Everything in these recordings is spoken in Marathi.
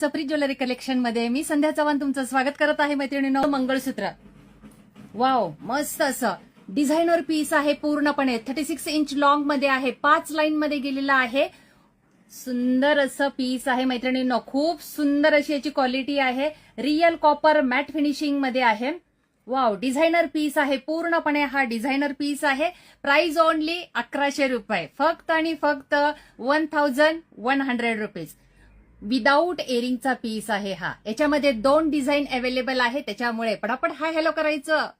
सप्री ज्वेलरी कलेक्शनमध्ये मी संध्या चव्हाण तुमचं स्वागत करत आहे मैत्रिणीनं. मंगळसूत्र. वाव मस्त असं. डिझायनर पीस आहे पूर्णपणे. थर्टी सिक्स इंच लॉंगमध्ये आहे. पाच लाईन मध्ये गेलेला आहे. सुंदर असं पीस आहे मैत्रिणींनो. खूप सुंदर अशी याची क्वालिटी आहे. रियल कॉपर मॅट फिनिशिंगमध्ये आहे. वाव डिझायनर पीस आहे. पूर्णपणे हा डिझायनर पीस आहे. प्राइस ओनली अकराशे रुपये. फक्त आणि फक्त one thousand one hundred rupees without एरिंगचा piece आहे हा. याच्यामध्ये दोन डिझाईन अवेलेबल आहे त्याच्यामुळे पटापट हाय हॅलो करायचं.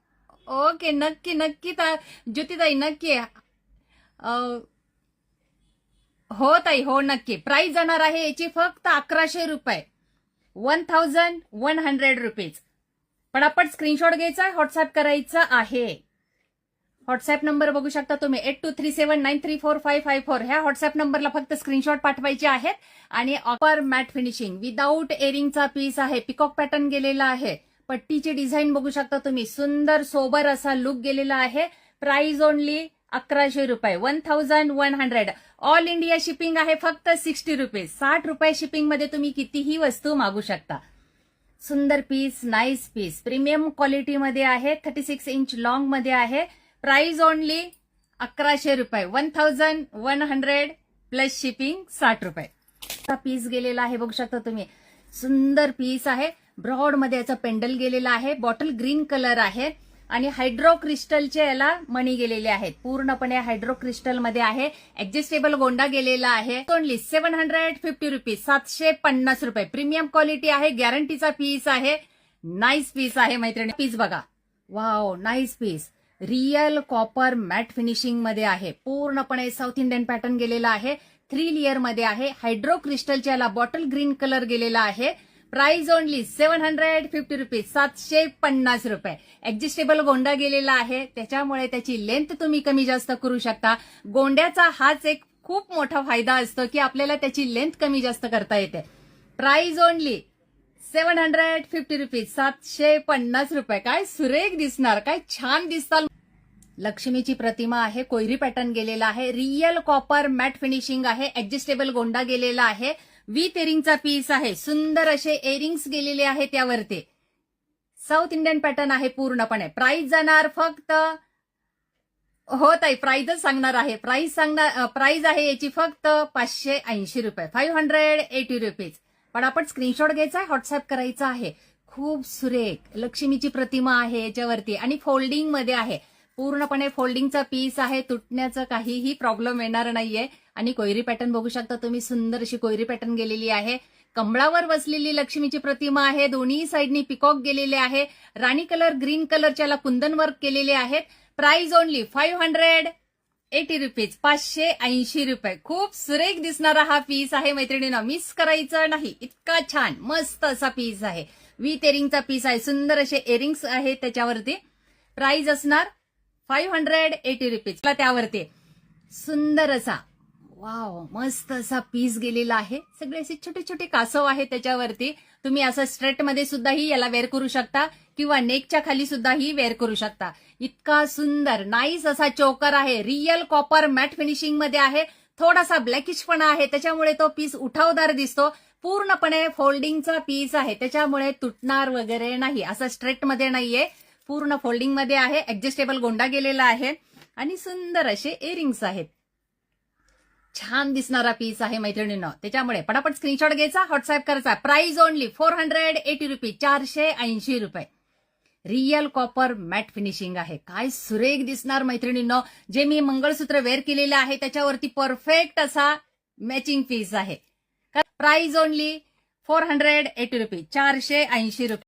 ओके नक्की नक्की ता- ज्योतिताई नक्की. हो ताई हो नक्की. प्राइस जाणार आहे याची फक्त अकराशे रुपये. One thousand one hundred rupees पटापट स्क्रीनशॉट घ्यायचा व्हॉट्सअप करायचं आहे. व्हॉट्सअप नंबर बघू शकता तुम्ही. Eight two three seven nine three four five five four ह्या व्हॉट्सअप नंबरला फक्त स्क्रीनशॉट पाठवायचे आहेत. आणि ऑपर मॅट फिनिशिंग विदाऊट एरिंगचा पीस आहे. पिकॉक पॅटर्न गेलेला आहे. पट्टीची डिझाईन बघू शकता तुम्ही. सुंदर सोबर असा लुक गेलेला आहे. प्राइस ओनली अकराशे रुपये. One thousand one hundred all India shipping आहे फक्त सिक्स्टी रुपीज साठ रुपये शिपिंगमध्ये तुम्ही कितीही वस्तू मागू शकता. सुंदर पीस नाईस पीस प्रीमियम क्वालिटीमध्ये आहे. थर्टी सिक्स इंच लॉंगमध्ये आहे. प्राइस ओनली अकराशे रुपये. One thousand one hundred plus shipping साठ रुपये. हा पीस गेलेला आहे बघू शकता तुम्ही. सुंदर पीस आहे. ब्रॉडमध्ये याचा पेंडल गेलेला आहे. बॉटल ग्रीन कलर आहे. आणि हायड्रो क्रिस्टलचे याला मणी गेलेले आहेत. पूर्णपणे हायड्रो क्रिस्टलमध्ये आहे. ऍडजस्टेबल गोंडा गेलेला आहे. Only seven hundred fifty rupees सातशे पन्नास रुपये. प्रीमियम क्वालिटी आहे. गॅरंटीचा पीस आहे. नाईस पीस आहे मैत्रिणी. पीस बघा. Wow nice piece real copper matte फिनिशिंगमध्ये आहे. पूर्णपणे साऊथ इंडियन पॅटर्न गेलेला आहे. थ्री लेअरमध्ये आहे. हायड्रो क्रिस्टलच्या याला बॉटल ग्रीन कलर गेलेला आहे. Price only seven hundred fifty rupees सातशे पन्नास रुपये. ऍडजस्टेबल गोंडा गेलेला आहे. त्याच्यामुळे त्याची लेंथ तुम्ही कमी जास्त करू शकता. गोंड्याचा हाच एक खूप मोठा फायदा असतो की आपल्याला त्याची लेंथ कमी जास्त करता येते. Price only seven hundred fifty rupees सातशे पन्नास रुपये. काय सुरेख दिसणार काय छान दिसताल. लक्ष्मीची प्रतिमा आहे कोयरी पॅटर्न गेलेला आहे रियल कॉपर मॅट फिनिशिंग आहे ऍडजस्टेबल गोंडा गेलेला आहे. विथ एरिंगचा पीस आहे. सुंदर असे एरिंग्स गेलेले आहे त्यावरती. साऊथ इंडियन पॅटर्न आहे पूर्णपणे. प्राइस जाणार फक्त हो ताई प्राइसच सांगणार आहे. प्राइस सांगणार प्राइस आहे याची फक्त पाचशे ऐंशी रुपये. फाईव्ह हंड्रेड एटी रुपीज पण आपण स्क्रीनशॉट घ्यायचा आहे व्हॉट्सअप करायचा आहे. खूप सुरेख लक्ष्मीची प्रतिमा आहे याच्यावरती. आणि फोल्डिंगमध्ये आहे. पूर्णपणे फोल्डिंगचा पीस आहे तुटण्याचं काहीही प्रॉब्लेम येणार नाहीये. आणि कोयरी पॅटर्न बघू शकता तुम्ही सुंदर अशी कोयरी पॅटर्न गेलेली आहे. कमळावर बसलेली लक्ष्मीची प्रतिमा आहे दोन्ही साईडनी पिकॉक गेलेले आहे. राणी कलर ग्रीन कलरच्याला कुंदन वर्क केलेले आहेत. Price only five hundred eighty rupees पाचशे ऐंशी रुपये. खूप सुरेख दिसणारा हा पीस आहे. मैत्रिणींना मिस करायचं नाही. इतका छान मस्त असा पीस आहे. विथ एरिंगचा पीस आहे. सुंदर असे एरिंग्स आहेत त्याच्यावरती. प्राइस असणार फाईव्ह हंड्रेड एटी रुपीज. त्यावरती सुंदर असा. वाव मस्त असा पीस गेलेला आहे. सगळे असे छोटे छोटे कासव आहे त्याच्यावरती. तुम्ही असं स्ट्रेटमध्ये सुद्धाही याला वेअर करू शकता किंवा नेकच्या खाली सुद्धाही वेअर करू शकता. इतका सुंदर नाईस असा चोकर आहे. रियल कॉपर मॅट फिनिशिंगमध्ये आहे. थोडासा ब्लॅकिश पण आहे. त्याच्यामुळे तो पीस उठावदार दिसतो. पूर्णपणे फोल्डिंगचा पीस आहे. त्याच्यामुळे तुटणार वगैरे नाही. असं स्ट्रेटमध्ये नाहीये. पूर्ण फोल्डिंगमध्ये आहे ऍडजस्टेबल गोंडा गेलेला आहे आणि सुंदर असे इयरिंग्स आहेत. छान दिसणारा पीस आहे मैत्रिणीनं. त्याच्यामुळे पटापट स्क्रीनशॉट घ्यायचा व्हॉट्सअप करायचा. Price only four hundred eighty rupee चारशे ऐंशी रुपये. रियल कॉपर मॅट फिनिशिंग आहे. काय सुरेख दिसणार मैत्रिणीनं. जे मी मंगळसूत्र वेअर केलेलं आहे त्याच्यावरती परफेक्ट असा मॅचिंग पीस आहे. Price only four hundred eighty rupee चारशे ऐंशी रुपये.